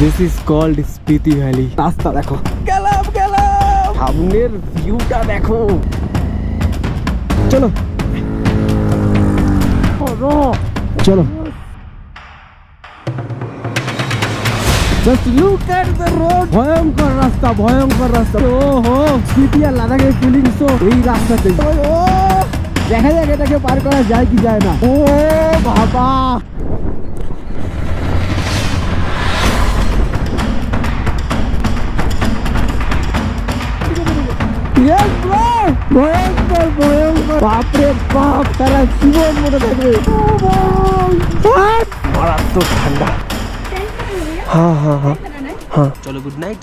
This is called Spiti valley রাস্তা দেখো। গেলাম গেলাম। সামনের ভিউটা দেখো। চলো। চলো। Just look at the road ভয়ঙ্কর রাস্তা ভয়ঙ্কর রাস্তা। ও হো স্পিতি আর লাদাখের ফিলিংস তো এই রাস্তাতে। ও দেখা যাক এটাকে পার করা যায় কি যায় না। ও বাবা। Yes, bro! ভয়ঙ্কর ভয়ঙ্কর বাপরে বাপ তারা জীবন মনে থাকবে মারাত্মক ঠান্ডা। হ্যাঁ হ্যাঁ হ্যাঁ। হ্যাঁ। চলো good night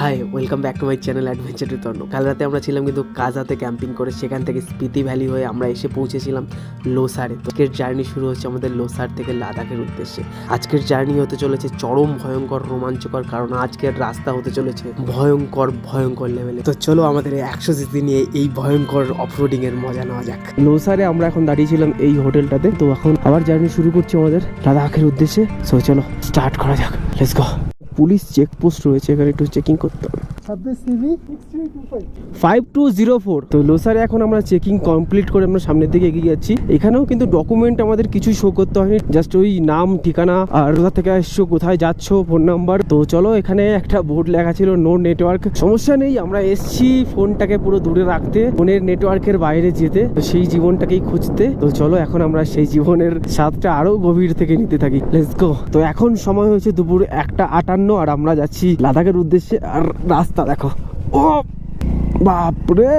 hi welcome back to my channel adventure return কাল রাতে আমরা ছিলাম কিন্তু কাজাতে ক্যাম্পিং করে, সেখান থেকে স্পিতি ভ্যালি হয়ে আমরা এসে পৌঁছেছিলাম লোসারে। আজকের জার্নি শুরু হচ্ছে আমাদের লোসার থেকে লাদাখের উদ্দেশ্যে। আজকের জার্নি হতে চলেছে চরম ভয়ঙ্কর রোমাঞ্চকর কারণ আজকের রাস্তা হতে চলেছে ভয়ঙ্কর ভয়ঙ্কর লেভেলে তো চলো আমাদের একশো সিসি নিয়ে এই ভয়ঙ্কর অফরোডিং এর মজা নেওয়া যাক। লোসারে আমরা এখন দাঁড়িয়েছিলাম এই হোটেলটাতে। তো এখন আবার জার্নি শুরু করছি আমাদের লাদাখের উদ্দেশ্যে। সো চলো স্টার্ট করা যাক। লেটস গো পুলিশ চেকপোস্ট রয়েছে এখানে একটু চেকিং করতে হবে। ফাইভ টু জিরো ফোর তো লোসারে এখন আমরা চেকিং কমপ্লিট করে আমরা সামনের দিকে এগিয়ে যাচ্ছি। এখানেও কিন্তু ডকুমেন্ট আমাদের কিছু শো করতে হয়নি। জাস্ট ওই নাম, ঠিকানা আর কোথা থেকে আসছো কোথায় যাচ্ছ ফোন নাম্বার তো চলো, এখানে একটা বোর্ড লেখা ছিল নো নেটওয়ার্ক সমস্যা নেই, আমরা এসছি ফোনটাকে পুরো দূরে রাখতে ফোনের নেটওয়ার্কের বাইরে যেতে, তো সেই জীবনটাকেই খুঁজতে। তো চলো, এখন আমরা সেই জীবনের স্বাদটা আরও গভীর থেকে নিতে থাকি। লেটস গো তো এখন সময় হয়েছে দুপুর একটা আটান্ন, আর আমরা যাচ্ছি লাদাখের উদ্দেশ্যে, আর রাস্তা দেখো। ও, বাপরে!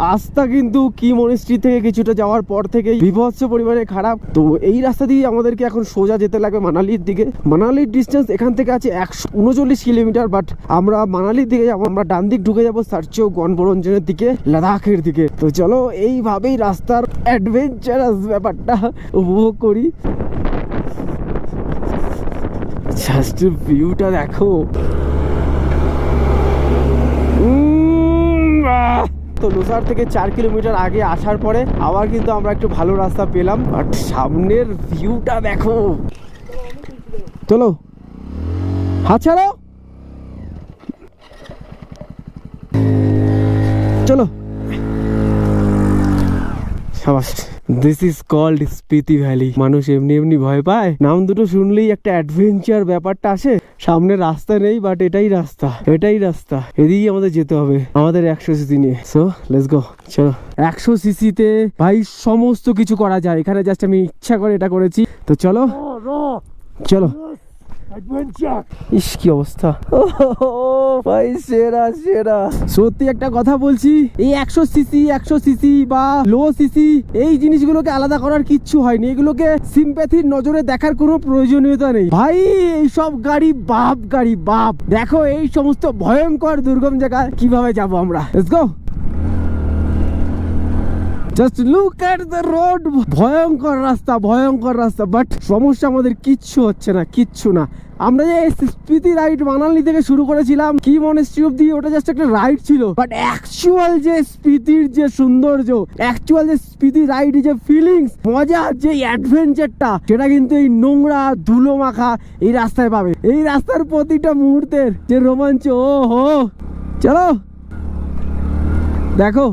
রাস্তা কিন্তু কি মনিস্ট্রি থেকে কিছুটা যাওয়ার পর থেকেই বিভৎস পরিমাণে খারাপ। তো এই রাস্তা দিয়ে আমাদেরকে এখন সোজা যেতে লাগবে মানালির দিকে। মানালির ডিস্টেন্স এখান থেকে আছে একশো উনচল্লিশ কিলোমিটার বাট আমরা মানালির দিকে যাব, আমরা ডান দিক ঢুকে যাব সার্চেও গনবরঞ্জনের দিকে, লাদাখের দিকে। তো চলো, এইভাবেই রাস্তার অ্যাডভেঞ্চারাস ব্যাপারটা উপভোগ করি। ভিউটা দেখো। তো লোসার থেকে চার কিলোমিটার আগে আসার পরে আবার কিন্তু আমরা একটু ভালো রাস্তা পেলাম বাট সামনের ভিউটা দেখো। চলো। হাত ছাড়ো। চলো। সাবাস। This is called Spiti valley মানুষ এমনি এমনি ভয় পায়। নাম দুটো শুনলেই একটা অ্যাডভেঞ্চার ব্যাপারটা আসে। সামনে রাস্তা নেই বাট এটাই রাস্তা। এটাই রাস্তা। এদিকেই আমাদের যেতে হবে। আমাদের একশো সিসি নিয়ে। সো লেটস গো চলো। একশো সিসিতে ভাই সমস্ত কিছু করা যায়। এখানে জাস্ট আমি ইচ্ছা করে এটা করেছি। তো চলো। চলো। ইস কি অবস্থা? ভাই সেরা সেরা। সত্যি একটা কথা বলছি এই একশো সিসি একশো সিসি বা লো সিসি এই জিনিসগুলোকে আলাদা করার কিচ্ছু হয়নি। এগুলোকে সিম্প্যাথির নজরে দেখার কোনো প্রয়োজনীয়তা নেই। ভাই এই সব গাড়ি বাপ গাড়ি বাপ। দেখো এই সমস্ত ভয়ঙ্কর দুর্গম জায়গা কীভাবে যাব আমরা? Let's go just look at the road ভয়ঙ্কর রাস্তা ভয়ঙ্কর রাস্তা বাট সমস্যা আমাদের কিচ্ছু হচ্ছে না কিচ্ছু না। আমরা যে স্পিতি রাইড মানালি থেকে শুরু করেছিলাম কি মনেস্ট্রি অব্দি ওটা জাস্ট একটা রাইড ছিল। বাট অ্যাকচুয়াল যে স্পিতির যে সৌন্দর্য অ্যাকচুয়াল যে স্পিতি রাইড যে ফিলিংস মজা যে অ্যাডভেঞ্চারটা সেটা কিন্তু এই নোংরা ধুলো মাখা এই রাস্তায় পাবে। এই রাস্তার প্রতিটা মুহূর্তের যে রোমাঞ্চ ও হো চলো। দেখো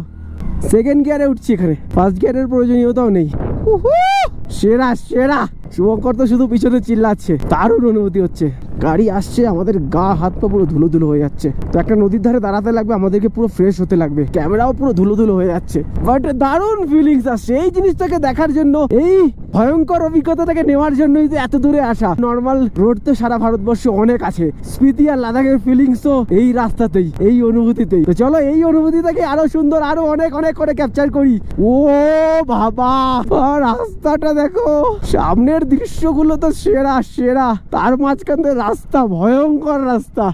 সেকেন্ড গিয়ারে উঠছি এখানে। ফার্স্ট গিয়ারের প্রয়োজনীয়তাও নেই! সেরা সেরা! শুভঙ্কর তো শুধু পিছনে চিল্লাচ্ছে। দারুণ অনুভূতি হচ্ছে। গাড়ি আসছে, আমাদের গা, হাত পা পুরো ধুলো ধুলো হয়ে যাচ্ছে। তো একটা নদীর ধারে দাঁড়াতে লাগবে, আমাদেরকে পুরো ফ্রেশ হতে লাগবে। ক্যামেরাও পুরো ধুলো ধুলো হয়ে যাচ্ছে। বাট দারুণ ফিলিংস আসছে। এই জিনিসটাকে দেখার জন্য, এই ভয়ঙ্কর অভিজ্ঞতাটাকে নেওয়ার জন্যই তো এত দূরে আসা নর্মাল রোড তো সারা ভারতবর্ষে অনেক আছে। স্মৃতি আর লাদাখের ফিলিংস তো এই রাস্তাতেই, এই অনুভূতিতেই। তো চলো, এই অনুভূতিটাকে আরও সুন্দর, আরও অনেক অনেক করে ক্যাপচার করি। ও বাবা রাস্তাটা দেখো। সামনের দৃশ্যগুলো তো সেরা সেরা। তার মাঝখান দিয়ে রাস্তা ভয়ঙ্কর রাস্তা।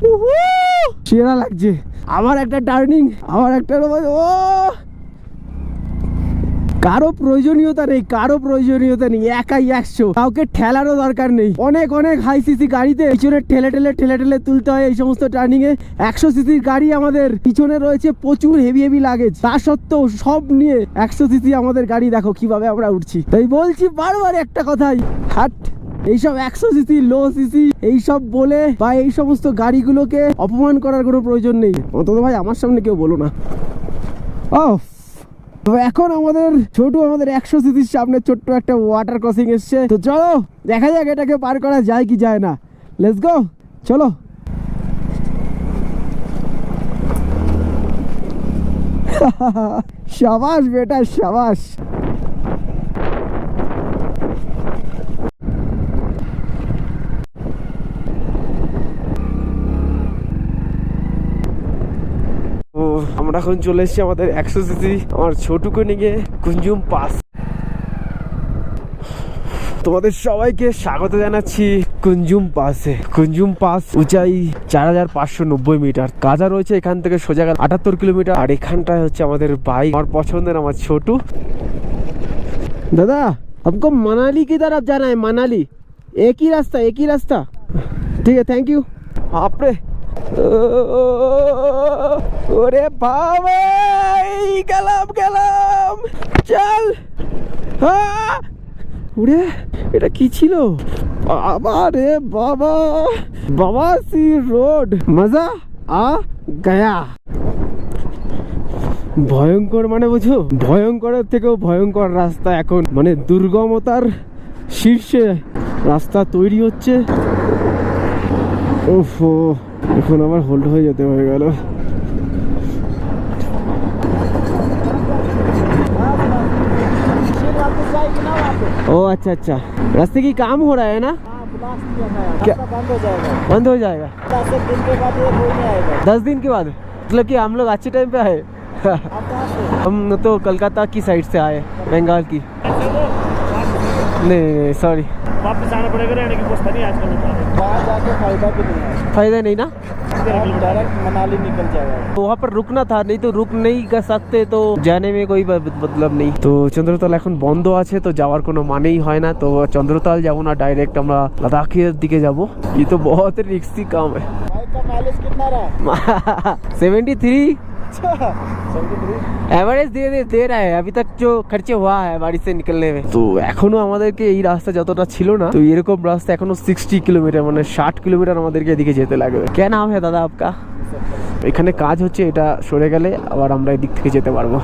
সেরা লাগছে। আমার একটা টার্নিং আমার একটা ও! কারও প্রয়োজনীয়তা নেই, কারও প্রয়োজনীয়তা নেই, একাই একশো। কাউকে ঠেলারও দরকার নেই। অনেক অনেক হাই সিসি গাড়িতে পিছনে ঠেলে ঠেলে ঠেলে ঠেলে তুলতে হয় এই সমস্ত টার্নিং এ। একশো সিসির গাড়ি আমাদের পিছনে রয়েছে, প্রচুর হেভি হেভি লাগেজ তা সত্ত্বেও সব নিয়ে একশো সিসি আমাদের গাড়ি দেখো, কীভাবে আমরা উঠছি। তাই বলছি বারবার একটা কথাই, হাট, এইসব একশো সিসি লো সিসি এইসব বলে বা এই সমস্ত গাড়িগুলোকে অপমান করার কোনো প্রয়োজন নেই। অন্তত ভাই, আমার সামনে কেউ বলো না। ও তো এখন আমাদের ছোট আমাদের একশো সিসির সামনে ছোট্ট একটা ওয়াটার ক্রসিং এসছে। তো চলো, দেখা যাক এটাকে পার করা যায় কি যায় না। লেস গো চলো। সাবাস বেটা শাবাশ আমরা এখন চলে এসেছি আমাদের একশো সিসি, আমার ছোটুকে নিয়ে কুঞ্জুম পাস। তোমাদের সবাইকে স্বাগত জানাচ্ছি কুঞ্জুম পাসে। কুঞ্জুম পাস উঁচাই চার হাজার পাঁচশো নব্বই মিটার। কাজা রয়েছে এখান থেকে সোজা গেল আটাত্তর কিলোমিটার। আর এখানটায় হচ্ছে আমাদের বাইক আমার পছন্দের আমার ছোটু। দাদা আপকো মানালি কি তরফ জানায় মানালি। একই রাস্তা একই রাস্তা। ঠিক আছে থ্যাংক ইউ আপরে ওরে বাবাই, গেলাম গেলাম। চল! ওরে এটা কি ছিল? বাবা রে বাবা। বাবা সি রোড। মজা? আ, গয়া। ভয়ঙ্কর মানে বুঝো? ভয়ঙ্করের থেকেও ভয়ঙ্কর রাস্তা এখন। মানে দুর্গমতার শীর্ষে রাস্তা তৈরি হচ্ছে। ওফো এখন আবার হোল্ড হয়ে যেতে হয়ে গেল ओ अच्छा अच्छा रास्ते की काम हो रहा है ना क्या बंद हो जाएगा बंद हो जाएगा दस एक दिन के बाद ये कोई नहीं आएगा दस दिन के बाद मतलब कि हम लोग अच्छे टाइम पे आए आप कहाँ से हम तो कोलकाता की साइड से आए बंगाल की नहीं नहीं सॉरी वापस आना पड़ेगा रहने की व्यवस्था नहीं आजकल होता है वहाँ जाके फायदा भी नहीं है फायदा नहीं ना आप डायरेक्ट मनाली निकल जाएगा তো वहाँ पर रुकना था नहीं तो रुक नहीं कर सकते तो जाने में कोई ब- मतलब नहीं তো চন্দ্রতল এখন বন্ধ আছে তো যাওয়ার কোনো মানেই হয় না তো চন্দ্রতল যাবো না ডাইরেক্ট আমরা লাদাখের দিকে যাব ये तो बहुत रिक्सी काम है बाइक का माइलेज कितना रहा सेवेंटी थ्री अच्छा सेवेंटी थ्री এভারেজ দিয়ে দিয়ে দে रहा है अभी तक जो खर्चे हुआ है बारिश से निकलने में তো এখনো আমাদেরকে এই রাস্তা যতটা ছিল না তো এরকম রাস্তা এখনো সিক্সটি কিলোমিটার মানে ষাট কিলোমিটার আমাদেরকে এদিকে যেতে লাগবে কে নাম है দাদা आपका এখানে কাজ হচ্ছে এটা সরে গেলে আবার আমরা এদিক থেকে যেতে পারবো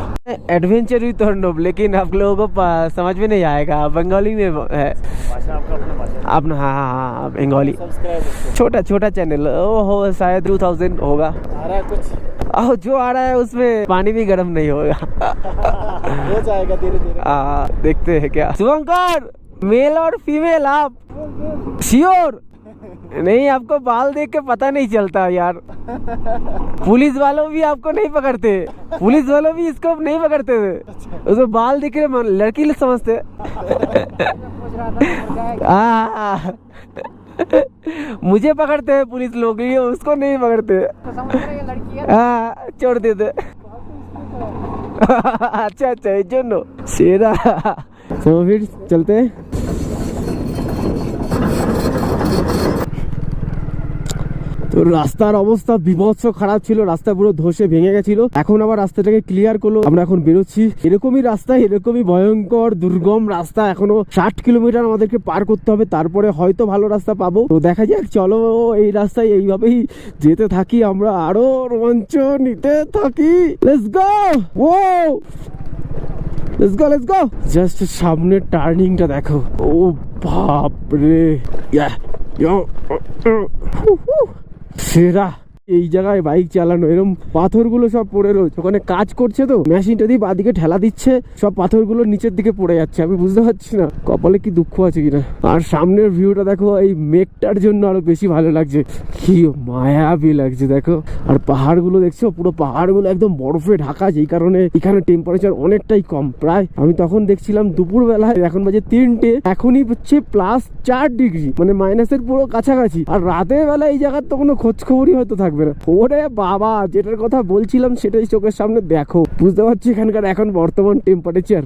एडवेंचर विथ अर्नब लेकिन आप लोगों को पा- समझ में नहीं आएगा बंगाली में है भाषा आपका अपना भाषा अपना हाँ हाँ हाँ बंगाली सब्सक्राइब छोटा छोटा चैनल ओ हो शायद टू थाउजेंड होगा आ रहा है कुछ और जो आ रहा है उसमें पानी भी गर्म नहीं होगा हो जाएगा धीरे धीरे आ, देखते हैं क्या शुभंकर मेल और फीमेल आप श्योर नहीं, आपको बाल देख के पता नहीं चलता यार। पुलिस वालों भी आपको नहीं पकड़ते। पुलिस वालों भी इसको नहीं पकड़ते थे। उसको बाल दिख रहे लड़की समझते। हाँ। मुझे पकड़ते हैं पुलिस लोग, ये उसको नहीं पकड़ते। हाँ छोड़ देते। अच्छा अच्छा तो फिर चलते हैं। রাস্তার অবস্থা বিভৎস খারাপ ছিল, রাস্তা পুরো ধসে ভেঙে গেছিল। এখন আবার রাস্তাটাকে ক্লিয়ার করল, আমরা এখন বেরোচ্ছি। এরকমই রাস্তা, এরকমই ভয়ঙ্কর, দুর্গম রাস্তা এখনও ষাট কিলোমিটার আমাদেরকে পার করতে হবে, তারপরে হয়তো ভালো রাস্তা পাবো। তো দেখা যাক, চলো এই রাস্তায় এইভাবেই যেতে থাকি, আমরা আরও রোমাঞ্চ নিতে থাকি। Let's go O go just সামনের টার্নিংটা দেখো। ও বাপ রে ইয়া ইয়া হু, হু। এই জায়গায় বাইক চালানো এরকম পাথরগুলো সব পড়ে রয়েছে। ওখানে কাজ করছে তো, মেশিনটা দিয়ে বাদিকে ঠেলা দিচ্ছে, সব পাথরগুলো নিচের দিকে পড়ে যাচ্ছে। আমি বুঝতে পারছি না, কপালে কি দুঃখ আছে কিনা। আর সামনের ভিউটা দেখো, এই মেঘটার জন্য আরও বেশি ভালো লাগছে। কি মায়াবী লাগছে, দেখো। আর পাহাড়গুলো দেখছ, পুরো পাহাড়গুলো একদম বরফে ঢাকা, যেই কারণে এখানে টেম্পারেচার অনেকটাই কম। প্রায় আমি তখন দেখছিলাম দুপুর বেলায় এখন বাজে তিনটে, এখনই হচ্ছে প্লাস চার ডিগ্রি মানে মাইনাসের পুরো কাছাকাছি। আর রাতের বেলা এই জায়গার তো কোনো খোঁজ খবরই হয়তো থাকবে না। ওরে বাবা, যেটার কথা বলছিলাম সেটাই চোখের সামনে দেখো। বুঝতে পারছি এখানকার এখন বর্তমান টেম্পারেচার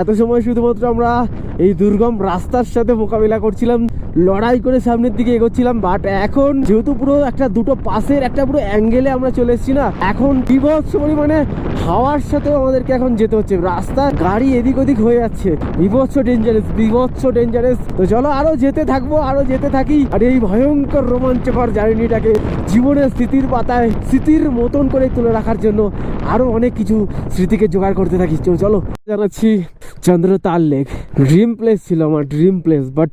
এত সময় শুধুমাত্র আমরা এই দুর্গম রাস্তার সাথে মোকাবিলা করছিলাম, লড়াই করে সামনের দিকে এগোচ্ছিলাম বাট এখন যেহেতু পুরো একটা দুটো পাশের একটা পুরো অ্যাঙ্গেলে আমরা চলে এসেছি না, এখন বিভৎস পরিমাণে হাওয়ার সাথেও আমাদেরকে এখন যেতে হচ্ছে। রাস্তা, গাড়ি এদিক ওদিক হয়ে যাচ্ছে। বিভৎস ডেঞ্জারাস বিভৎস ডেঞ্জারাস তো চলো আরও যেতে থাকব, আরও যেতে থাকি। আর এই ভয়ঙ্কর রোমাঞ্চকর জার্নিটাকে জীবনের স্মৃতির পাতায়, স্মৃতির মতন করে তুলে রাখার জন্য আরও অনেক কিছু স্মৃতিকে জোগাড় করতে থাকি। চলো, জানাচ্ছি চন্দ্রতাল লেক ড্রিম প্লেস ছিল আমার ড্রিম প্লেস বাট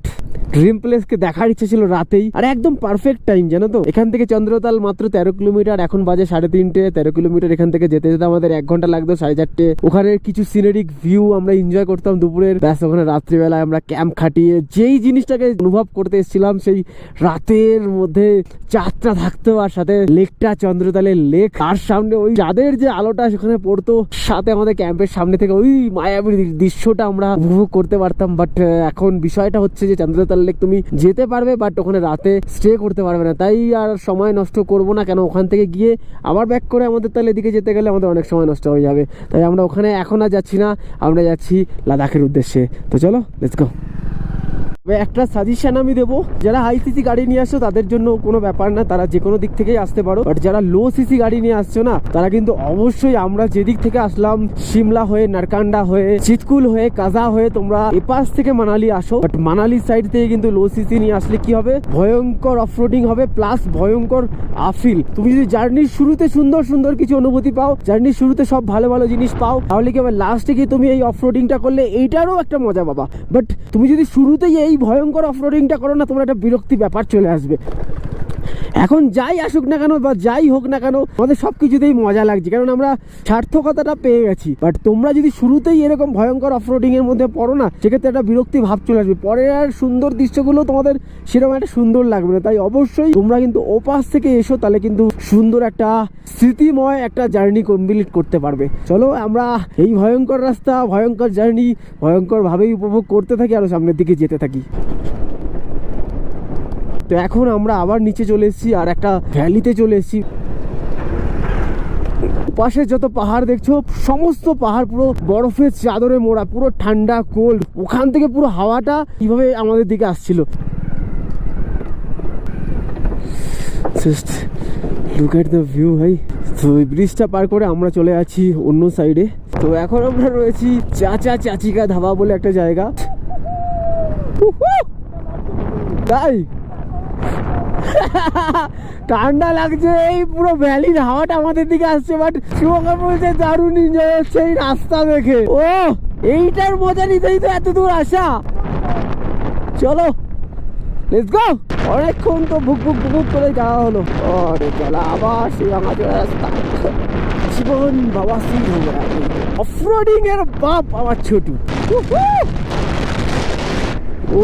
ড্রিম প্লেসকে দেখার ইচ্ছে ছিল রাতেই। আর একদম পারফেক্ট টাইম জানো তো? এখান থেকে চন্দ্রতাল মাত্র তেরো কিলোমিটার, এখন বাজে সাড়ে তিনটে, তেরো কিলোমিটার এখান থেকে যেতে যেতে আমাদের এক ঘণ্টা লাগতো সাড়ে চারটে। ওখানে কিছু সিনারিক ভিউ আমরা এনজয় করতাম দুপুরের। ব্যাস, ওখানে রাত্রিবেলায় আমরা ক্যাম্প খাটিয়ে যেই জিনিসটাকে অনুভব করতে এসেছিলাম, সেই রাতের মধ্যে চাঁদটা থাকতো আর সাথে লেকটা চন্দ্রতালের লেক। আর সামনে ওই চাঁদের যে আলোটা সেখানে পড়তো, সাথে আমাদের ক্যাম্পের সামনে থেকে ওই মায়াবী দৃশ্যটা আমরা উপভোগ করতে পারতাম বাট এখন বিষয়টা হচ্ছে যে চন্দ্রতাল লেক তুমি যেতে পারবে বাট ওখানে রাতে স্টে করতে পারবে না। তাই আর সময় নষ্ট করব না কেন? ওখান থেকে গিয়ে আবার ব্যাক করে আমাদের তাহলে এদিকে যেতে গেলে আমাদের অনেক সময় নষ্ট হয়ে যাবে। তাই আমরা ওখানে এখন আর যাচ্ছি না, আমরা যাচ্ছি লাদাখের উদ্দেশ্যে। তো চলো লেটস গো একটা সাজেশন আমি দেবো, যারা হাই সিসি গাড়ি নিয়ে আসছো, তাদের জন্য কোনো ব্যাপার না, তারা যে কোনো দিক থেকেই আসতে পারো। বাট যারা লো সিসি গাড়ি নিয়ে আসছো না, তারা কিন্তু অবশ্যই আমরা যেদিক থেকে আসলাম, সিমলা হয়ে, নারকান্ডা হয়ে, চিতকুল হয়ে, কাজা হয়ে, তোমরা এপাশ থেকে মানালি আসো। বাট মানালি সাইড থেকে কিন্তু লো সিসি নিয়ে আসলে কি হবে? ভয়ঙ্কর অফরোডিং হবে প্লাস ভয়ঙ্কর আফিল তুমি যদি জার্নির শুরুতে সুন্দর সুন্দর কিছু অনুভূতি পাও জার্নির শুরুতে সব ভালো ভালো জিনিস পাও, তাহলে কি হবে? লাস্টে গিয়ে তুমি এই অফরোডিংটা করলে, এইটারও একটা মজা পাবা। বাট তুমি যদি শুরুতেই এই ভয়ঙ্কর অফরোডিংটা করো না তোমার একটা বিরক্তি ব্যাপার চলে আসবে। এখন যাই আসুক না কেন বা যাই হোক না কেন, আমাদের সব কিছুতেই মজা লাগছে। কারণ আমরা সার্থকতাটা পেয়ে গেছি। বাট তোমরা যদি শুরুতেই এরকম ভয়ঙ্কর অফরোডিং এর মধ্যে পড়ো না, সেক্ষেত্রে একটা বিরক্তি ভাব চলে আসবে। পরে আর সুন্দর দৃশ্যগুলো তোমাদের সেরকম একটা সুন্দর লাগবে না। তাই অবশ্যই তোমরা কিন্তু ওপাশ থেকে এসো, তাহলে কিন্তু সুন্দর একটা স্মৃতিময় একটা জার্নি কমপ্লিট করতে পারবে। চলো, আমরা এই ভয়ঙ্কর রাস্তা, ভয়ঙ্কর জার্নি ভয়ঙ্কর ভাবেই উপভোগ করতে থাকি, আরও সামনের দিকে যেতে থাকি। তো এখন আমরা আবার নিচে চলে এসেছি আর একটা ভ্যালিতে চলে এসেছি। পাশে যত পাহাড় দেখছ, সমস্ত পাহাড় পুরো বরফের চাদরে মোড়া, পুরো ঠান্ডা কোল্ড ওখান থেকে পুরো হাওয়াটা কীভাবে আমাদের দিকে আসছিল। লুক দ্য ভিউ ভাই। তো ব্রিজটা পার করে আমরা চলে আছি অন্য সাইডে তো এখন আমরা রয়েছি চাচা চাচিকা ধাবা বলে একটা জায়গা! তাই? ঠান্ডা লাগছে, এই পুরো ভ্যালির হাওয়াটা আমাদের দিকে আসছে বাট শুভঙ্কর বলছে দারুণ এনজয় হচ্ছে এই রাস্তা দেখে। ও, এইটার মজা নিতেই তো এত দূর আসা। চলো অনেকক্ষণ তো বুক বুক বুক করে যাওয়া হলো। আবার সেই আমাদের রাস্তা জীবন বাবা সিং অফরোডিং এর বাপ, আমার ছোটু। ও!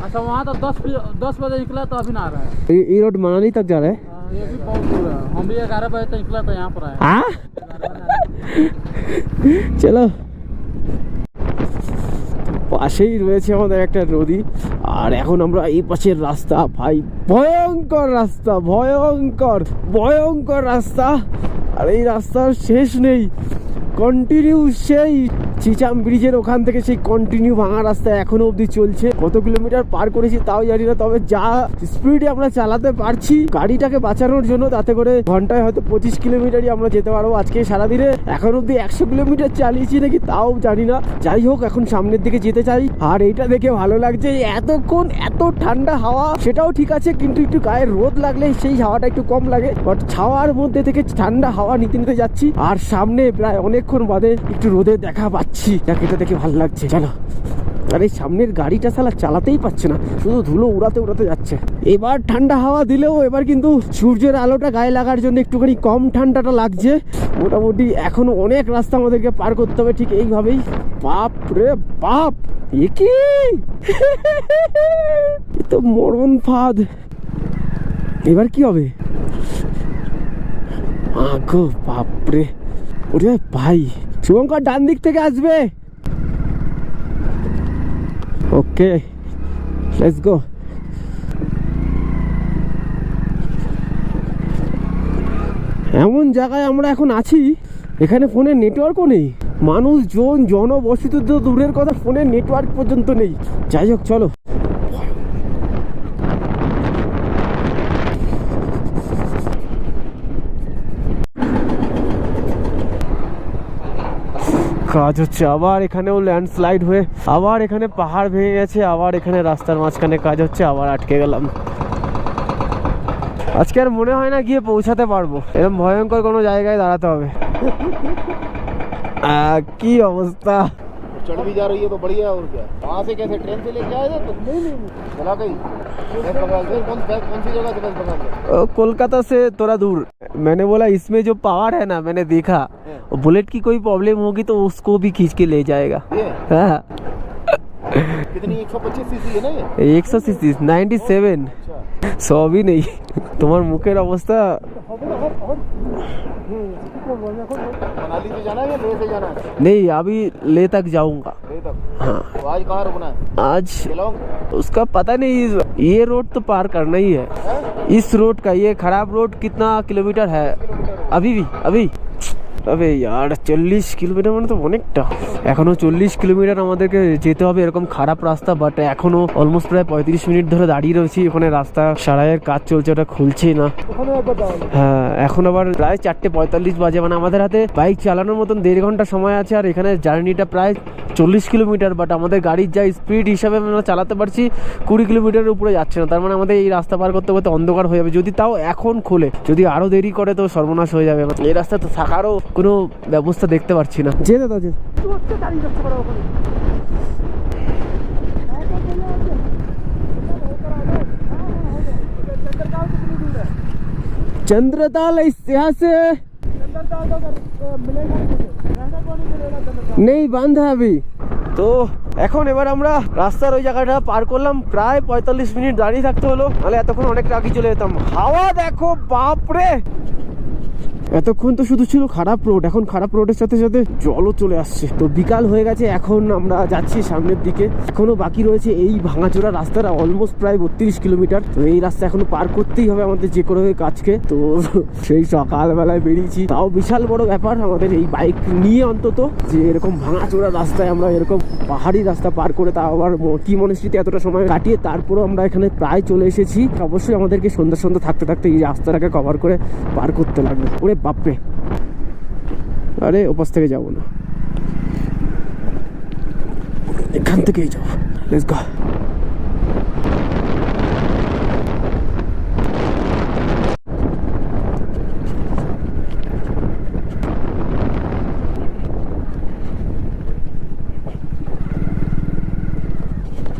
अच्छा वहाँ तो दस दस बजे निकला तो अभी ना आ रहा है ये ये रोड मनाली तक जा रहा है हाँ, ये भी बहुत दूर है हम भी ग्यारह बजे तक निकला तो यहाँ पर आए हाँ চলো পাশেই রয়েছে আমাদের একটা নদী আর এখন আমরা এই পাশের রাস্তা ভাই ভয়ঙ্কর রাস্তা ভয়ঙ্কর ভয়ঙ্কর রাস্তা আর এই রাস্তার শেষ নেই কন্টিনিউ সেই চিচাম ব্রিজের ওখান থেকে সেই কন্টিনিউ ভাঙা রাস্তা এখনও অবধি চলছে। কত কিলোমিটার পার করেছি তাও জানি না, তবে যা স্পিডে আমরা চালাতে পারছি, গাড়িটাকে বাঁচানোর জন্য তাতে করে ঘন্টায় হয়তো পঁচিশ কিলোমিটারই আমরা যেতে পারব আজকে সারাদিনে। এখন অবধি একশো কিলোমিটার চালিয়েছি নাকি তাও জানি না। যাই হোক, এখন সামনের দিকে যেতে চাই। আর এইটা দেখে ভালো লাগছে, এতক্ষণ এত ঠান্ডা হাওয়া, সেটাও ঠিক আছে, কিন্তু একটু গায়ে রোদ লাগলে সেই হাওয়াটা একটু কম লাগে। বাট ছাওয়ার মধ্যে থেকে ঠান্ডা হাওয়া নিতে নিতে যাচ্ছি। আর সামনে প্রায় অনেকক্ষণ বাদে একটু রোদের দেখা পাচ্ছি। যাকে এটা দেখে ভালো লাগছে। চলো আর এই সামনের গাড়িটা সালা চালাতেই পারছে না, শুধু ধুলো উড়াতে উড়াতে যাচ্ছে। এবার ঠান্ডা হাওয়া দিলেও এবার কিন্তু সূর্যের আলোটা গায়ে লাগার জন্য একটুখানি কম ঠান্ডাটা লাগছে। মোটামুটি এখনও অনেক রাস্তা আমাদেরকে পার করতে হবে, ঠিক এইভাবেই। বাপ রে বাপ! এ কি? তো মরণ ফাঁদ। এবার কি হবে? আগো বাপরে ওরে ভাই। শুভঙ্কর ডান দিক থেকে আসবে। ওকে লেটস গো এমন জায়গায় আমরা এখন আছি, এখানে ফোনের নেটওয়ার্কও নেই। মানুষজন জনবসতি তো দূরের কথা, ফোনের নেটওয়ার্ক পর্যন্ত নেই। যাই হোক, চলো। কাজ হচ্ছে। আবার এখানেও ল্যান্ডস্লাইড হয়ে, আবার এখানে পাহাড় ভেঙে গেছে, আবার এখানে রাস্তার মাঝখানে কাজ হচ্ছে, আবার আটকে গেলাম। আজকে আর মনে হয় না গিয়ে পৌঁছাতে পারব। এরকম ভয়ঙ্কর কোনো জায়গায় দাঁড়াতে হবে। কি অবস্থা? चढ़ भी जा रही है तो बढ़िया और क्या? वहाँ से कैसे? ट्रेन से लेके आए थे तो? नहीं नहीं चला गई कोलकाता से थोड़ा दूर। मैंने बोला इसमें जो पावर है ना मैंने देखा बुलेट की कोई प्रॉब्लम होगी तो उसको भी खींच के ले जाएगा। हाँ। कितनी 125 सीसी है ना ये एक सौ नाइन्टी सेवन अच्छा সো भी নেই তোমার মুখের অবস্থা मनाली से जाना है या लेह से जाना है নেই अभी ले तक जाऊंगा लेह तक हाँ तो आज कहाँ रुकना है आज शिलोंग उसका पता नहीं ये रोड तो पार करना ही है है इस रोड का ये खराब रोड कितना किलोमीटर है अभी भी अभी তবে আর চল্লিশ কিলোমিটার মানে তো অনেকটা। এখনও চল্লিশ কিলোমিটার আমাদেরকে যেতে হবে এরকম খারাপ রাস্তা বাট এখনও অলমোস্ট প্রায় পঁয়ত্রিশ মিনিট ধরে দাঁড়িয়ে রয়েছি। ওখানে রাস্তা সারাইয়ের কাজ চলছে ওটা খুলছেই না। হ্যাঁ এখন আবার প্রায় চারটে পঁয়তাল্লিশ বাজে। মানে আমাদের হাতে বাইক চালানোর মতন দেড় ঘণ্টা সময় আছে আর এখানে জার্নিটা প্রায় চল্লিশ কিলোমিটার। বাট আমাদের গাড়ির যা স্পিড হিসাবে আমরা চালাতে পারছি কুড়ি কিলোমিটারের উপরে যাচ্ছে না। তার মানে আমাদের এই রাস্তা পার করতে করতে অন্ধকার হয়ে যাবে। যদি তাও এখন খোলে যদি আরও দেরি করে তো সর্বনাশ হয়ে যাবে। এই রাস্তা তো থাকারও কোনো ব্যবস্থা দেখতে পাচ্ছি না যে দাদা যে चंद्रताल इस यहाँ से নেই বান্ধ अभी তো এখন এবার আমরা রাস্তার ওই জায়গাটা পার করলাম প্রায় পঁয়তাল্লিশ মিনিট দাঁড়িয়ে থাকতে হলো নাহলে এতক্ষণ অনেক আগে চলে যেতাম হাওয়া দেখো বাপরে এতক্ষণ তো শুধু ছিল খারাপ রোড, এখন খারাপ রোডের সাথে সাথে জলও চলে আসছে। তো বিকাল হয়ে গেছে, এখন আমরা যাচ্ছি সামনের দিকে। এখনও বাকি রয়েছে এই ভাঙাচোরা রাস্তাটা অলমোস্ট প্রায় বত্রিশ কিলোমিটার। তো এই রাস্তা এখনও পার করতেই হবে আমাদের যে হোক কাজকে। তো সেই সকালবেলায় বেরিয়েছি। তাও বিশাল বড় ব্যাপার আমাদের এই বাইক নিয়ে অন্তত, যে এরকম ভাঙাচোরা রাস্তায় আমরা এরকম পাহাড়ি রাস্তা পার করে তাও আবার কি মনস্মৃতি এতটা সময় কাটিয়ে তারপরও আমরা এখানে প্রায় চলে এসেছি। অবশ্যই আমাদেরকে সন্ধ্যা সন্ধ্যা থাকতে থাকতে এই রাস্তাটাকে কভার করে পার করতে লাগবে। ওরে বাপরে। আরে, ওপাশ থেকে যাব না। এখান থেকেই যাব। লেটস গো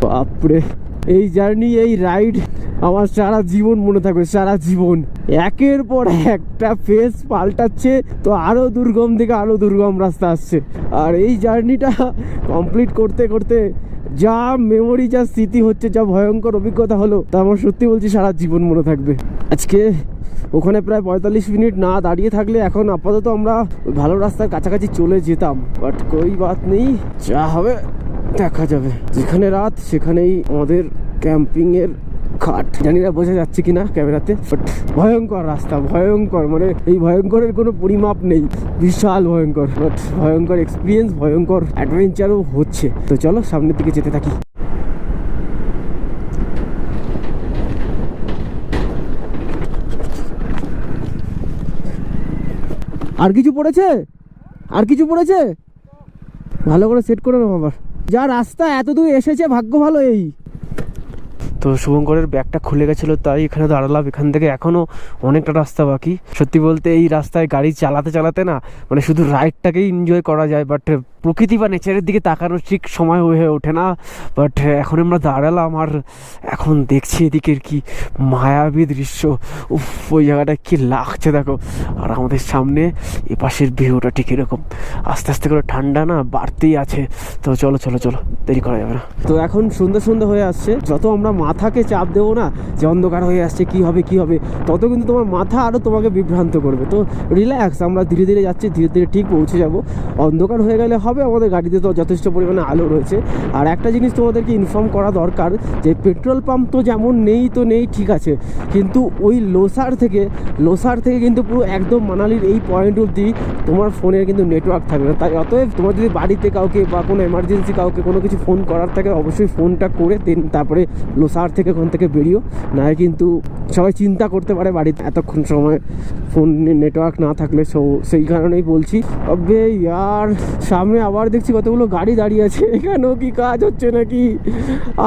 বাপরে, এই জার্নি এই রাইড আমার সারা জীবন মনে থাকবে, সারা জীবন। একের পর একটা ফেস পাল্টাচ্ছে, তো আরও দুর্গম থেকে আরও দুর্গম রাস্তা আসছে। আর এই জার্নিটা কমপ্লিট করতে করতে যা মেমোরি যা স্মৃতি হচ্ছে, যা ভয়ঙ্কর অভিজ্ঞতা হলো, তা আমার সত্যি বলছি সারা জীবন মনে থাকবে। আজকে ওখানে প্রায় পঁয়তাল্লিশ মিনিট না দাঁড়িয়ে থাকলে এখন আপাতত আমরা ভালো রাস্তার কাছাকাছি চলে যেতাম। বাট কই বাত নেই, যা হবে, দেখা যাবে। যেখানে রাত, সেখানেই আমাদের ক্যাম্পিং এর খাট। জানি না বোঝা যাচ্ছে কিনা ক্যামেরাতে বাট ভয়ঙ্কর রাস্তা, ভয়ঙ্কর মানে এই ভয়ঙ্করের কোনো পরিমাপ নেই। বিশাল ভয়ঙ্কর বাট ভয়ঙ্কর এক্সপিরিয়েন্স ভয়ঙ্কর অ্যাডভেঞ্চারও হচ্ছে। তো চলো সামনের দিকে যেতে থাকি। আর কিছু পড়েছে? আর কিছু পড়েছে? ভালো করে সেট করে নেব আবার। যা রাস্তা এত দূর এসেছে, ভাগ্য ভালো এই। তো শুভঙ্করের ব্যাগটা খুলে গেছিল, তাই এখানে দাঁড়ালাম। এখান থেকে এখনও অনেকটা রাস্তা বাকি। সত্যি বলতে এই রাস্তায় গাড়ি চালাতে চালাতে না মানে শুধু রাইডটাকেই এনজয় করা যায় বাট প্রকৃতি বা নেচারের দিকে তাকানোর ঠিক সময় হয়ে ওঠে না বাট এখন আমরা দাঁড়ালাম আর এখন দেখছি এদিকের কি মায়াবী দৃশ্য। উফ, ওই জায়গাটা কি লাগছে দেখো। আর আমাদের সামনে এ পাশের ভিউটা ঠিক এরকম। আস্তে আস্তে করে ঠান্ডা না বাড়তেই আছে। তো চলো চলো চলো, দেরি করা যাবে না। তো এখন সুন্দর সুন্দর হয়ে আসছে। যত আমরা মাথাকে চাপ দেবো না যে অন্ধকার হয়ে আসছে, কি হবে কি হবে, তত কিন্তু তোমার মাথা আরও তোমাকে বিভ্রান্ত করবে। তো রিল্যাক্স আমরা ধীরে ধীরে যাচ্ছি, ধীরে ধীরে ঠিক পৌঁছে যাব। অন্ধকার হয়ে গেলে হবে আমাদের গাড়িতে তো যথেষ্ট পরিমাণে আলো রয়েছে। আর একটা জিনিস তোমাদেরকে ইনফর্ম করা দরকার, যে পেট্রোল পাম্প তো যেমন নেই তো নেই, ঠিক আছে। কিন্তু ওই লোসার থেকে লোসার থেকে কিন্তু পুরো একদম মানালির এই পয়েন্ট অবধি তোমার ফোনের কিন্তু নেটওয়ার্ক থাকবে না। তাই অতএব তোমার যদি বাড়িতে কাউকে বা কোনো এমার্জেন্সি কাউকে কোনো কিছু ফোন করার থাকে, অবশ্যই ফোনটা করে দেন, তারপরে লোসার থেকে ওখান থেকে বেরিও। না কিন্তু সবাই চিন্তা করতে পারে বাড়িতে এতক্ষণ সময় ফোন নেটওয়ার্ক না থাকলে। সো সেই কারণেই বলছি, আবে ইয়ার, সামনে আবার দেখছি কতগুলো গাড়ি দাঁড়িয়ে আছে। এখানেও কি কাজ হচ্ছে নাকি?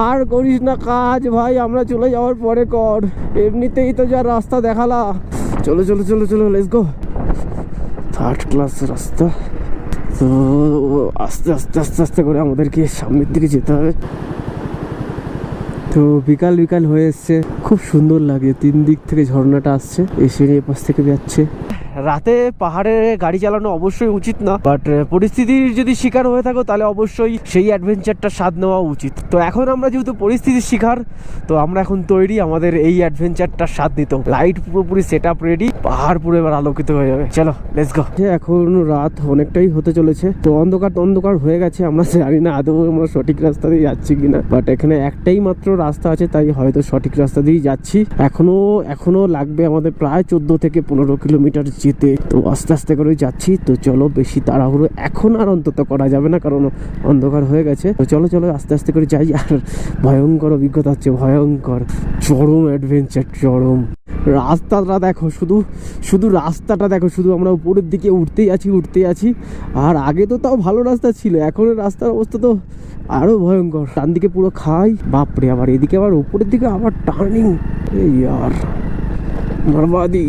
আর করিস না কাজ ভাই, আমরা চলে যাওয়ার পরে কর। এমনিতেই তো যা রাস্তা দেখালা। চলো চলো চলো চলো লেটস গো থার্ড ক্লাস রাস্তা। তো আস্তে আস্তে আস্তে আস্তে করে আমাদেরকে সামনের দিকে যেতে হবে। তো বিকাল বিকাল হয়ে এসছে। খুব সুন্দর লাগে। তিন দিক থেকে ঝর্ণাটা আসছে। এসে নিয়ে পাশ থেকে যাচ্ছে। রাতে পাহাড়ে গাড়ি চালানো অবশ্যই উচিত না বাট পরিস্থিতির যদি শিকার হয়ে থাকো তাহলে অবশ্যই সেই অ্যাডভেঞ্চারটা স্বাদ নেওয়া উচিত। তো এখন আমরা যেহেতু পরিস্থিতির শিকার, তো আমরা এখন তৈরি আমাদের এই অ্যাডভেঞ্চারটা স্বাদ নিত লাইট পুরোপুরি সেট আপ রেডি পাহাড় পুরো এবার আলোকিত হয়ে যাবে। চলো লেটস গো এখন রাত অনেকটাই হতে চলেছে, তো অন্ধকার অন্ধকার হয়ে গেছে, আমরা জানি না আদৌ আমরা সঠিক রাস্তা দিয়ে যাচ্ছি কিনা। বাট এখানে একটাই মাত্র রাস্তা আছে, তাই হয়তো সঠিক রাস্তা দিয়েই যাচ্ছি। এখনও এখনও লাগবে আমাদের প্রায় চোদ্দ থেকে পনেরো কিলোমিটার যেতে তো আস্তে আস্তে করে যাচ্ছি। তো চলো বেশি তাড়াহুড়ো এখন আর অন্তত করা যাবে না, কারণ অন্ধকার হয়ে গেছে। তো চলো চলো, আস্তে আস্তে করে যাই। আর ভয়ঙ্কর অভিজ্ঞতা হচ্ছে, ভয়ঙ্কর, চরম অ্যাডভেঞ্চার চরম। রাস্তাটা দেখো, শুধু শুধু রাস্তাটা দেখো, শুধু আমরা উপরের দিকে উঠতেই আছি উঠতেই আছি। আর আগে তো তাও ভালো রাস্তা ছিল, এখন রাস্তার অবস্থা তো আরও ভয়ঙ্কর। ডান দিকে পুরো খাই, বাপরে, আবার এদিকে আবার উপরের দিকে আবার টার্নিং এই আর বরবাদি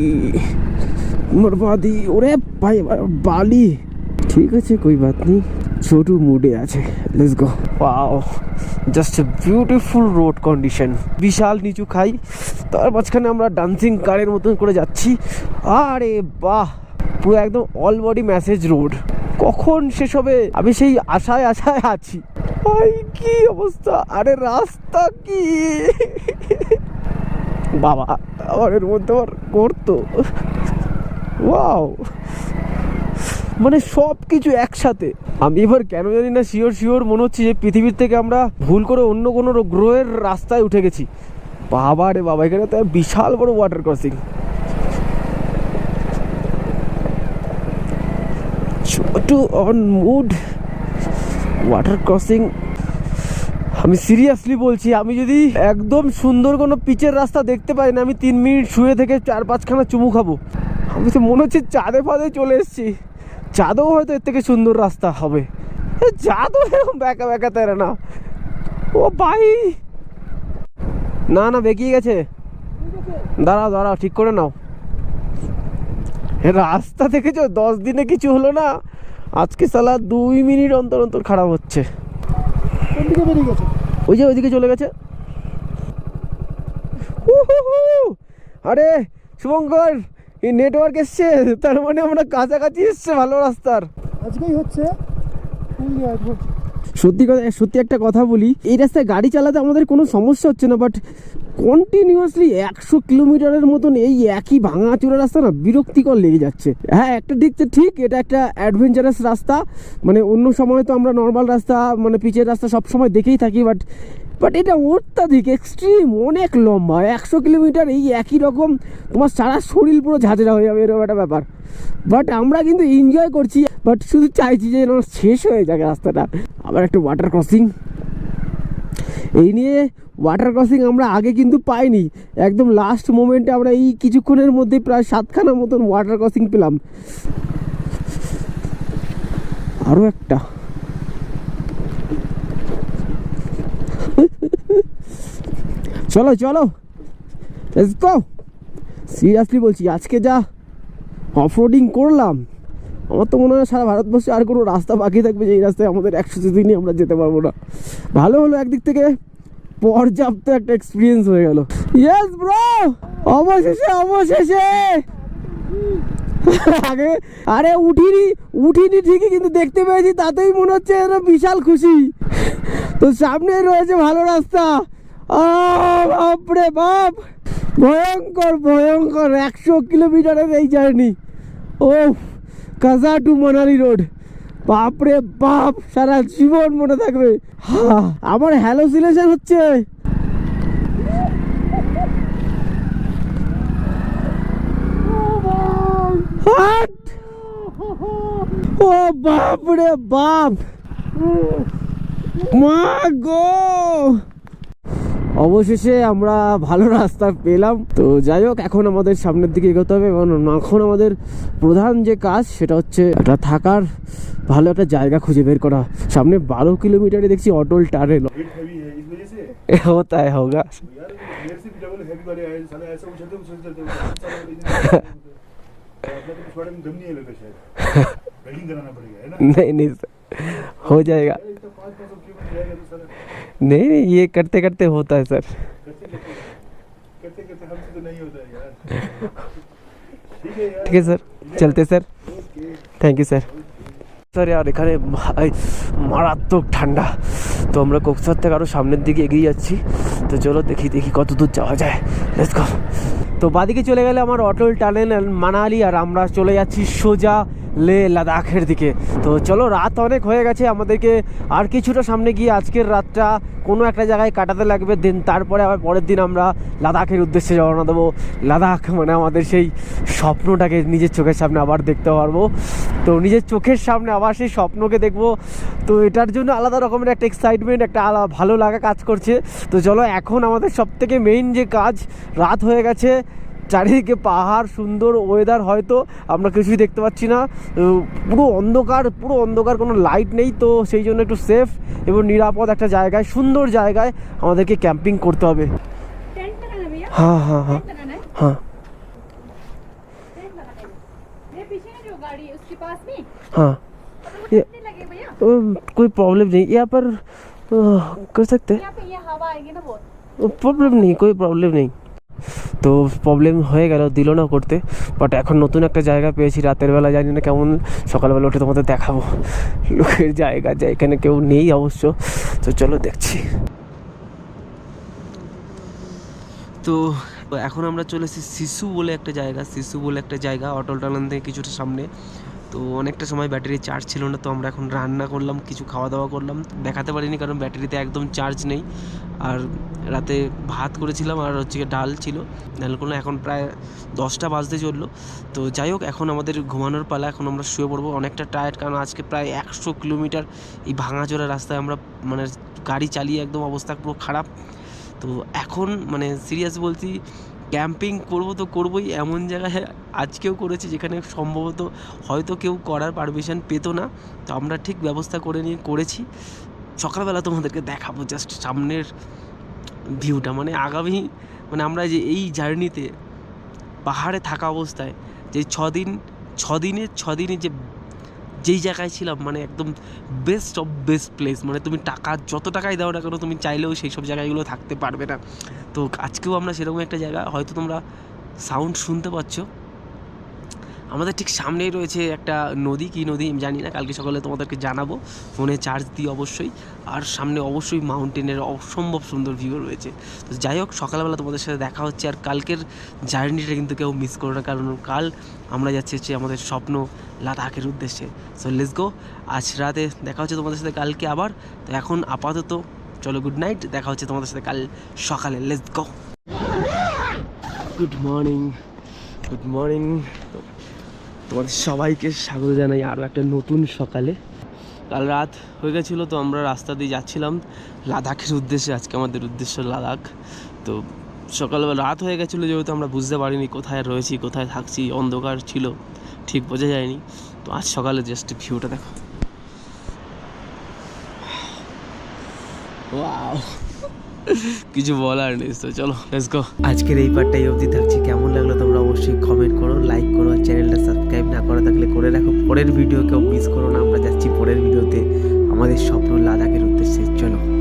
বরবাদি ওরে ভাই বালি। ঠিক আছে, কই বাত নেই। ছোটু মুডে আছে। Let's go wow just beautiful road condition বিশাল নিচু খাই। তার মাঝখানে আমরা ডান্সিং কারের মতন করে যাচ্ছি। আরে বাহ! পুরো একদম অল বডি মেসেজ রোড কখন শেষ হবে? আমি সেই আশায় আশায় আছি। ভাই, কি অবস্থা? আরে রাস্তা কি? বাবা আবার এর মধ্যে আবার করতো ওয়াও মানে সব কিছু একসাথে। আমি এবার কেন জানি না শিওর শিওর মনে হচ্ছে যে পৃথিবীর থেকে আমরা ভুল করে অন্য কোনো গ্রহের রাস্তায় উঠে গেছি। বাবা রে বাবা, এখানে তো বিশাল বড় ওয়াটার ক্রসিং টু অন মুড ওয়াটার ক্রসিং আমি সিরিয়াসলি বলছি, আমি যদি একদম সুন্দর কোনো পিচের রাস্তা দেখতে পাই না, আমি তিন মিনিট শুয়ে থেকে চার পাঁচখানা চুমু খাব। আমি তো মনে হচ্ছে চাঁদে ফাঁদে চলে এসেছি। চাঁদেও হয়তো এর থেকে সুন্দর রাস্তা হবে। চাঁদও এরকম ব্যাকা ব্যাকা তেরে না। ও ভাই! না না বেঁকিয়ে গেছে। দাঁড়াও দাঁড়াও ঠিক করে নাও। রাস্তা দেখেছ? দশ দিনে কিছু হলো না। আজকে সালা দুই মিনিট অন্তর অন্তর খারাপ হচ্ছে। ওই যে ওইদিকে চলে গেছে! আরে শুভঙ্কর! এই নেটওয়ার্ক এসছে তার মানে আমরা কাছাকাছি এসছে ভালো রাস্তার। আজকেই হচ্ছে সত্যি কথা সত্যি একটা কথা বলি এই রাস্তায় গাড়ি চালাতে আমাদের কোনো সমস্যা হচ্ছে না বাট কন্টিনিউয়াসলি একশো কিলোমিটারের মতন এই একই ভাঙাচোরা রাস্তা না বিরক্তিকর লেগে যাচ্ছে। হ্যাঁ একটা দিক তো ঠিক এটা একটা অ্যাডভেঞ্চারাস রাস্তা মানে অন্য সময় তো আমরা নর্মাল রাস্তা মানে পিচের রাস্তা সব সময় দেখেই থাকি বাট বাট এটা অত্যাধিক এক্সট্রিম অনেক লম্বা, একশো কিলোমিটার, এই একই রকম, তোমার সারা শরীর পুরো ঝাঁঝরা হয়ে যাবে, এরকম একটা ব্যাপার। বাট আমরা কিন্তু এনজয় করছি বাট শুধু চাইছি যে যেন শেষ হয়ে যাক রাস্তাটা। আবার একটা ওয়াটার ক্রসিং এই নিয়ে ওয়াটার ক্রসিং আমরা আগে কিন্তু পাইনি। একদম লাস্ট মোমেন্টে আমরা এই কিছুক্ষণের মধ্যে প্রায় সাতখানা মতন ওয়াটার ক্রসিং পেলাম। আরও একটা। চলো চলো। সিরিয়াসলি বলছি, আজকে যা অফরোডিং করলাম, আমার তো মনে হয় সারা ভারতবর্ষে আর কোনো রাস্তা বাকি থাকবে যে এই রাস্তায় আমাদের একশো দিনই আমরা যেতে পারব না। ভালো হলো একদিক থেকে পর্যাপ্ত একটা এক্সপিরিয়েন্স হয়ে গেল। ইয়েস ব্রো অবশেষে অবশেষে! আগে আরে উঠিনি উঠিনি ঠিকই কিন্তু দেখতে পেয়েছি তাতেই মনে হচ্ছে যেন বিশাল খুশি। তো সামনে রয়েছে ভালো রাস্তা। বাপরে বাপ! ভয়ঙ্কর ভয়ঙ্কর একশো কিলোমিটারের এই জার্নি। ও কাজা টু মানালি রোড। বাপরে বাপ সারা জীবন মনে থাকবে। হা, আমার হ্যালোসিলেশন হচ্ছে হাট! ও বাপ রে বাপ। মা গো। অবশেষে আমরা ভালো রাস্তা পেলাম। তো যাই হোক, এখন আমাদের সামনের দিকে এগোতে হবে এবং এখন আমাদের প্রধান যে কাজ, সেটা হচ্ছে একটা থাকার ভালো একটা জায়গা খুঁজে বের করা। সামনে বারো কিলোমিটারে দেখছি অটল টারেল তাই है इस वजह से হতা है होगा यार मेरे से भी डबल हैवी वाले आए साले ऐसा उछलते उछलते चलते अपने तो थोड़े में दम नहीं है लगता शायद वेल्डिंग कराना पड़ेगा है ना नहीं नहीं sir, हो जाएगा यार इतना पाँच पाँच सौ किलोमीटर जाएगा तो साला नहीं नहीं ये करते करते होता है सर करते करते करते करते हमसे तो नहीं होता है यार ठीक है यार ঠিক আছে স্যার চলতে sir okay thank you sir sir আর এখানে ভাই মারাত্মক ঠান্ডা তো আমরা কোকসার থেকে আরও সামনের দিকে এগিয়ে যাচ্ছি তো চলো দেখি দেখি কত দূর যাওয়া যায় লেটস গো তো বাদিকে চলে গেলে আমার অটল টানেল মানালি আর আমরা চলে যাচ্ছি সোজা লে লাদাখের দিকে। তো চলো, রাত অনেক হয়ে গেছে, আমাদেরকে আর কিছুটা সামনে গিয়ে আজকের রাতটা কোনো একটা জায়গায় কাটাতে লাগবে। দিন তারপরে আবার পরের দিন আমরা লাদাখের উদ্দেশ্যে রওনা দেবো। লাদাখ মানে আমাদের সেই স্বপ্নটাকে নিজের চোখের সামনে আবার দেখতে পারব। তো নিজের চোখের সামনে আবার সেই স্বপ্নকে দেখব। তো এটার জন্য আলাদা রকমের একটা এক্সাইটমেন্ট একটা ভালো লাগা কাজ করছে। তো চলো, এখন আমাদের সব থেকে মেইন যে কাজ, রাত হয়ে গেছে। চারিদিকে পাহাড় সুন্দর ওয়েদার হয়তো আমরা কিছুই দেখতে পাচ্ছি না উম, পুরো অন্ধকার পুরো অন্ধকার কোনো লাইট নেই তো সেই জন্য একটু সেফ এবং নিরাপদ একটা জায়গায় সুন্দর জায়গায় আমাদেরকে ক্যাম্পিং করতে হবে टेंट लगाना है भैया হ্যাঁ হ্যাঁ হ্যাঁ टेंट लगाना है হ্যাঁ टेंट लगाना है ये पीछे है जो गाड़ी है, उसके पास में हाँ तो ये- कितने लगे भैया अम, कोई प्रॉब्लम नहीं यहाँ पर अ, कर सकते हैं यहाँ पे ये हवा आएगी তো প্রবলেম হয়ে গেল, দিল না করতে। বাট এখন নতুন একটা জায়গা পেয়েছি, রাতের বেলা জানি না কেমন, সকালবেলা উঠে তোমাদের দেখাবো। লোকের জায়গা যে এখানে কেউ নেই অবশ্য। তো চলো দেখছি। তো এখন আমরা চলেছি শিশু বলে একটা জায়গা, শিশু বলে একটা জায়গা, অটল টালান থেকে কিছুটা সামনে। তো অনেকটা সময় ব্যাটারি চার্জ ছিল না, তো আমরা এখন রান্না করলাম, কিছু খাওয়া দাওয়া করলাম। দেখাতে পারিনি কারণ ব্যাটারিতে একদম চার্জ নেই। আর রাতে ভাত করেছিলাম আর হচ্ছে গিয়ে ডাল ছিল। ডালগুলো এখন প্রায় দশটা বাজতে চলল। তো যাই হোক, এখন আমাদের ঘুমানোর পালা, এখন আমরা শুয়ে পড়ব। অনেকটা টায়ার্ড কারণ আজকে প্রায় একশো কিলোমিটার এই ভাঙাচোরা রাস্তায় আমরা মানে গাড়ি চালিয়ে একদম অবস্থা পুরো খারাপ। তো এখন মানে সিরিয়াস বলছি ক্যাম্পিং করব তো করবই, এমন জায়গায় আজকেও করেছি যেখানে সম্ভবত হয়তো কেউ করার পারমিশন পেতো না। তো আমরা ঠিক ব্যবস্থা করে নিয়ে করেছি। সকালবেলা তোমাদেরকে দেখাবো জাস্ট সামনের ভিউটা মানে আগামী মানে আমরা যে এই জার্নিতে পাহাড়ে থাকা অবস্থায় যে ছদিন, ছদিনের ছদিনে যে যেই জায়গায় ছিলাম মানে একদম বেস্ট অফ বেস্ট প্লেস মানে তুমি টাকা যত টাকাই দাও না কেন, তুমি চাইলেও সেই সব জায়গাগুলো থাকতে পারবে না। তো আজকেও আমরা সেরকম একটা জায়গা, হয়তো তোমরা সাউন্ড শুনতে পাচ্ছ। আমাদের ঠিক সামনেই রয়েছে একটা নদী, কী নদী আমি জানি না, কালকে সকালে তোমাদেরকে জানাব। ফোনে চার্জ দিই অবশ্যই। আর সামনে অবশ্যই মাউন্টেনের অসম্ভব সুন্দর ভিউ রয়েছে। তো যাই হোক, সকালবেলা তোমাদের সাথে দেখা হচ্ছে, আর কালকের জার্নিটা কিন্তু কেউ মিস করো না, কারণ কাল আমরা যাচ্ছি হচ্ছে আমাদের স্বপ্ন লাদাখের উদ্দেশ্যে। সো লেটস গো আজ রাতে দেখা হচ্ছে তোমাদের সাথে, কালকে আবার। তো এখন আপাতত চলো গুড নাইট দেখা হচ্ছে তোমাদের সাথে কাল সকালে। Let's go good morning good morning তোমাদের সবাইকে স্বাগত জানাই আরও একটা নতুন সকালে। কাল রাত হয়ে গেছিল তো আমরা রাস্তা দিয়ে যাচ্ছিলাম। লাদাখের উদ্দেশ্যে, আজকে আমাদের উদ্দেশ্য লাদাখ। তো সকালবেলা রাত হয়ে গেছিল যেহেতু আমরা বুঝতে পারিনি কোথায় রয়েছি, কোথায় থাকছি, অন্ধকার ছিল, ঠিক বোঝা যায়নি। তো আজ সকালে জাস্ট ভিউটা দেখো। ওয়াও কিছু বলার নেই, তো চলো লেটস গো আজকের এই পার্টটাই অবধি থাকছি। কেমন লাগল তোমরা অবশ্যই কমেন্ট করো লাইক করো চ্যানেলটা সাবস্ক্রাইব না করা থাকলে করে রাখো। পরের ভিডিও কেউ মিস করো না, আমরা যাচ্ছি পরের ভিডিওতে আমাদের স্বপ্ন লাদাখের উদ্দেশ্যে। চলো।